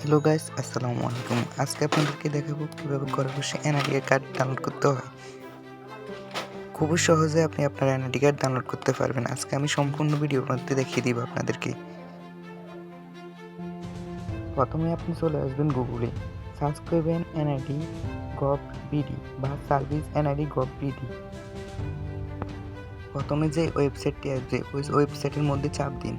Hello guys আসসালামু আলাইকুম। আজকে আপনাদেরকে দেখাবো কীভাবে ঘরে বসে এনআইডি কার্ড ডাউনলোড করতে হয়। খুবই সহজে আপনি আপনার এনআইডি কার্ড ডাউনলোড করতে পারবেন। আজকে আমি সম্পূর্ণ ভিডিওর মধ্যে দেখিয়ে দিব আপনাদেরকে। প্রথমে আপনি চলে আসবেন গুগলে সার্চ করবেন এনআইডি গভ বিডি বা সার্ভিস এনআইডি গভ বিডি প্রথমে যে ওয়েবসাইটটি আসবে ওই ওয়েবসাইটের মধ্যে চাপ দিন।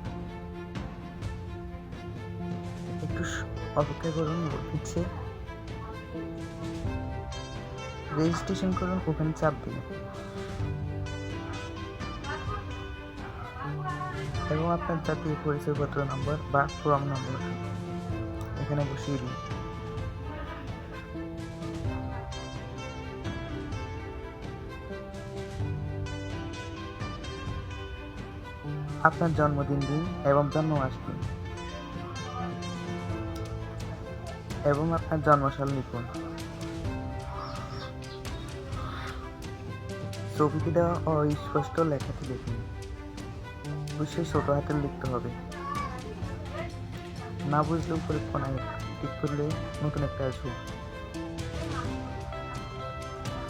অপেক্ষা করুন হচ্ছে রেজিস্ট্রেশন করুন, ওখানে চাপ দিন। এবং আপনার জাতীয় পরিচয়পত্র নম্বর বা ফর্ম নম্বর এখানে বসিয়ে দিন। আপনার জন্মদিন দিন এবং জন্ম মাস এবং আপনার জন্মসাল লিখুন ছবিটি দেওয়া অস্পষ্ট লেখাটি লিখুন অবশ্যই ছোট হাতে লিখতে হবে। না বুঝলেও উপরে ঠিক করলে নতুন একটা আসবে।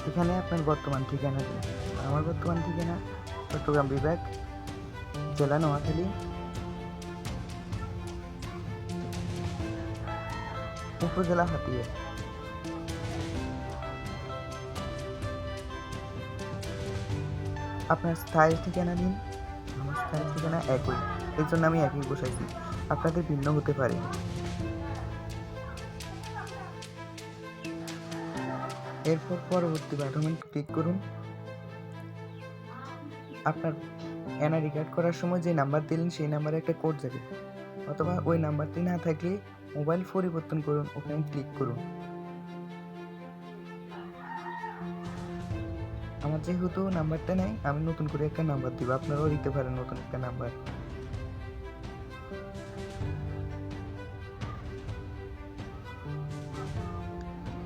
এখানে আপনার বর্তমান ঠিকানা আমার বর্তমান ঠিকানা চট্টগ্রাম বিভাগ, জেলা নোয়াখালী উপজেলা হাতিয়া। আপনার স্থায়ী ঠিকানা দিন। আমার স্থায়ী ঠিকানা একই। এর জন্য আমি একই বসাইছি। আপনাদের ভিন্ন হতে পারে। এরপর পরবর্তী বাটনে ক্লিক করুন। আপনার এনআইডি কার্ড করার সময় যে নাম্বার দিলেন, সেই নাম্বারে একটা কোড যাবে অথবা ওই নাম্বারটি না থাকলে মোবাইল পরিবর্তন করুন, ওখানে ক্লিক করুন। আমার যেহেতু নাম্বারটা নেই, আমি নতুন করে একটা নাম্বার দিব, আপনারাও দিতে পারেন নতুন একটা নাম্বার।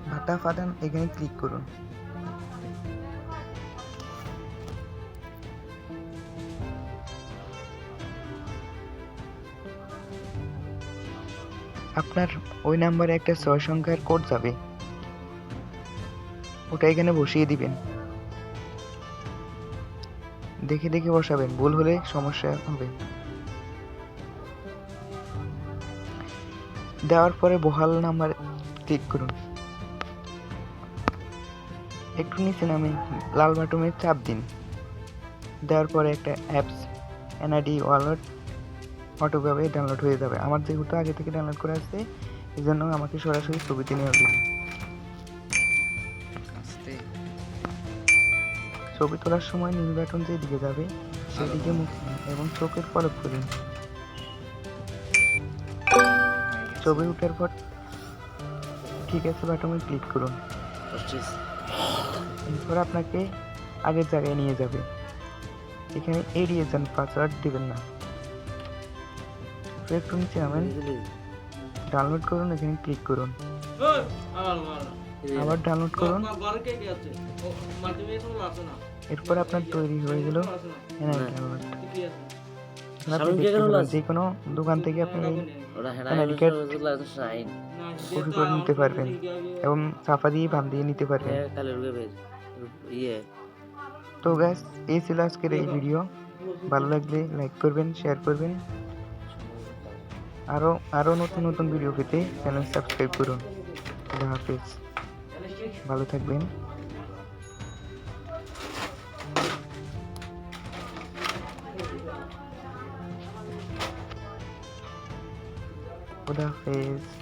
ভাতা ফাটান, এখানে ক্লিক করুন। আপনার ওই নাম্বারে একটা ছয় সংখ্যার কোড যাবে। ওটা এখানে বসিয়ে দিবেন। দেখে দেখে বসাবেন, ভুল হলে সমস্যা হবে। দেওয়ার পরে বহাল নাম্বার ক্লিক করুন। একটু নিচে নামে লাল বাটনে চাপ দিন। দেওয়ার পরে একটা অ্যাপস, এনআইডি ওয়ালেট অটোভাবে ডাউনলোড হয়ে যাবে। আমার যেহেতু আগে থেকে ডাউনলোড করা আছে এই জন্য আমাকে সরাসরি ছবিতে নিয়ে হবে। ছবি তোলার সময় নীল বাটন যেদিকে যাবে সেদিকে মুখ এবং চোখের পলক করুন ছবি ওঠার পর ঠিক আছে বাটনে ক্লিক করুন। এরপর আপনাকে আগের জায়গায় নিয়ে যাবে। এখানে এড়িয়ে যান পাসওয়ার্ড দেবেন না। নিচে নামেন ডাউনলোড করুন এখানে ক্লিক করুন। আবার ডাউনলোড করুন। এরপর আপনার তৈরি হয়ে গেল পারেন, যে কোনো দোকান থেকে আপনি NID কপি করে নিতে পারবেন। এবং চাপা দিয়ে বাম দিয়ে নিতে পারবেন। ইয়ে। তো গ্যাস এই ছিল আজকের এই ভিডিও ভালো লাগলে লাইক করবেন শেয়ার করবেন। আরও আরও নতুন নতুন ভিডিও পেতে চ্যানেল সাবস্ক্রাইব করুন। খুদা হাফেজ। ভালো থাকবেন। খুদা হাফেজ।